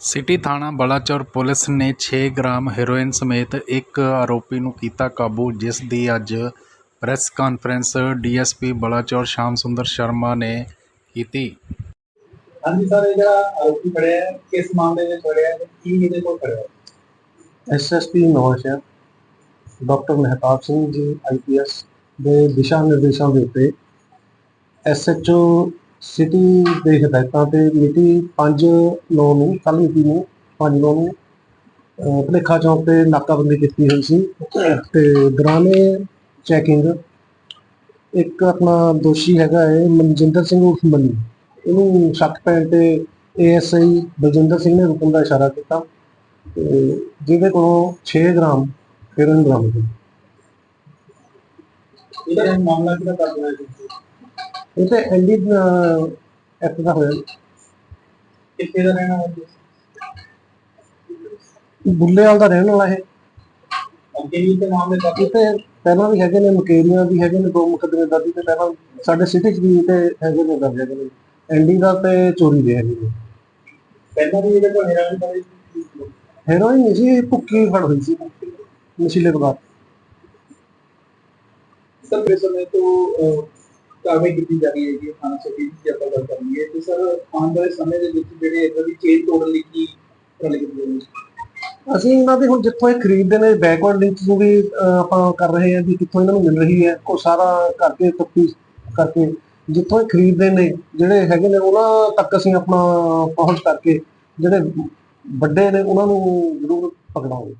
City ਥਾਣਾ Balachaur police ਨੇ 6 gram heroin ਸਮੇਤ ਇੱਕ ਆਰੋਪੀ ਨੂੰ ਕੀਤਾ ਕਾਬੂ ਜਿਸ ਦੀ ਅੱਜ ਪ੍ਰੈਸ ਕਾਨਫਰੰਸ ਡੀਐਸਪੀ ਬਲਾਚੌਰ ਸ਼ਾਮ ਸੁੰਦਰ ਸ਼ਰਮਾ ਨੇ ਕੀਤੀ। ਹਾਂਜੀ ਸਰ ਇਹ ਜਿਹੜਾ ਆਰੋਪੀ ਫੜਿਆ ਹੈ ਕਿਸ ਮਾਮਲੇ ਵਿੱਚ ਫੜਿਆ ਹੈ ਤੇ ਕੀ ਇਹਦੇ ਕੋਲ ਫੜਿਆ ਹੈ? SSP Nawanshahr doctor Mehtab Singh ji IPS ਦੇ ਦਿਸ਼ਾ ਨਿਰਦੇਸ਼ਾਂ ਦੇ ਉੱਤੇ ਐਸਐਚਓ ਸਿਟੀ ਦੇ ਹਦਾਇਤਾਂ ਤੇ ਮਿਤੀ 5 9 ਨੂੰ, ਕੱਲ੍ਹ ਮਿਤੀ ਨੂੰ 5 9 ਨੂੰ, ਅਹ, ਭੁਲੇਖਾ ਤੇ ਨਾਕਾਬੰਦੀ ਕੀਤੀ ਹੋਈ ਸੀ ਤੇ ਦੌਰਾਨੇ ਚੈਕਿੰਗ ਇੱਕ ਆਪਣਾ ਦੋਸ਼ੀ ਹੈਗਾ ਹੈ ਮਨਜਿੰਦਰ ਸਿੰਘ ਉਰਫ ਮਨੀ ਇਹਨੂੰ ਸ਼ੱਕ ਪੈਣ ਤੇ ਏਐਸਆਈ ਬਲਜਿੰਦਰ ਸਿੰਘ ਨੇ ਰੁਕਣ ਦਾ ਇਸ਼ਾਰਾ ਕੀਤਾ ਤੇ ਜਿਹਦੇ ਕੋਲੋਂ 6 ਗ੍ਰਾਮ ਹੈਰੋਇਨ ਬਰਾਮਦ ਹੋਈ ਇਹਦਾ ਮਾਮਲਾ ਕਿਹਦਾ ਕਰ ਹੈ ਇਹ ਤੇ ਐਂਡੀ ਐਕਟ ਦਾ ਹੋਇਆ। ਕਿੱਥੇ ਦਾ ਰਹਿਣਾ ਹੈ ਬੁੱਲੇਵਾਲ ਦਾ ਰਹਿਣ ਵਾਲਾ ਇਹ। ਅੱਗੇ ਵੀ ਤੇ ਮਾਮਲੇ ਦਾ ਇਹ ਤੇ ਪਹਿਲਾਂ ਵੀ ਹੈਗੇ ਨੇ ਮੁਕੇਰੀਆਂ ਵੀ ਹੈਗੇ ਨੇ ਦੋ ਮੁਕੱਦਮੇ ਦਰਜ ਤੇ ਪਹਿਲਾਂ ਸਾਡੇ ਸਿਟੀ 'ਚ ਵੀ ਤੇ ਹੈਗੇ ਨੇ ਦਰਜ ਹੈਗੇ ਨੇ। ਐਂਡੀ ਦਾ ਤੇ ਚੋਰੀ ਦੇ ਹੈਗੇ ਨੇ। ਪਹਿਲਾਂ ਵੀ ਇਹਦੇ ਕੋਲ ਹੈਰਾਨ ਕਰੇ ਹੈਰੋਇਨ ਇਹ ਭੁੱਕੀ ਫੜ ਹੋਈ ਸੀ। ਨਸ਼ੀਲੇ ਪਦਾਰਥ। ਸਰ ਇਸ ਸਮੇਂ ਤੋਂ ਕਾਰਵਾਈ ਕੀਤੀ ਜਾ ਰਹੀ ਹੈ ਕਿ ਥਾਣਾ ਸਿਟੀ ਦੀ ਆਪਾਂ ਗੱਲ ਕਰਨੀ ਹੈ। ਤੇ ਸਰ, ਆਉਣ ਵਾਲੇ ਸਮੇਂ ਦੇ ਵਿੱਚ ਜਿਹੜੇ ਇਦਾਂ ਦੀ ਚੇਨ ਤੋੜਨ ਲਈ ਕੀ ਕਰਨ ਲਈ ਅਸੀਂ ਇਹਨਾਂ ਦੇ ਹੁਣ ਜਿੱਥੋਂ ਇਹ ਖਰੀਦਦੇ ਨੇ ਬੈਕਵਰਡ ਲਿੰਕਸ ਨੂੰ ਵੀ ਆਪਾਂ ਕਰ ਰਹੇ ਹਾਂ ਵੀ ਕਿੱਥੋਂ ਇਹਨਾਂ ਨੂੰ ਮਿਲ ਰਹੀ ਹੈ। ਉਹ ਸਾਰਾ ਕਰਕੇ ਤਫਤੀਸ਼ ਕਰਕੇ, ਜਿੱਥੋਂ ਇਹ ਖਰੀਦਦੇ ਨੇ, ਜਿਹੜੇ ਹੈਗੇ ਨੇ, ਉਹਨਾਂ ਤੱਕ ਅਸੀਂ ਆਪਣਾ ਪਹੁੰਚ ਕਰਕੇ, ਜਿਹੜੇ ਵੱਡੇ ਨੇ, ਉਹਨਾਂ ਨੂੰ ਜ਼ਰੂਰ ਪਕੜਾਂਗੇ।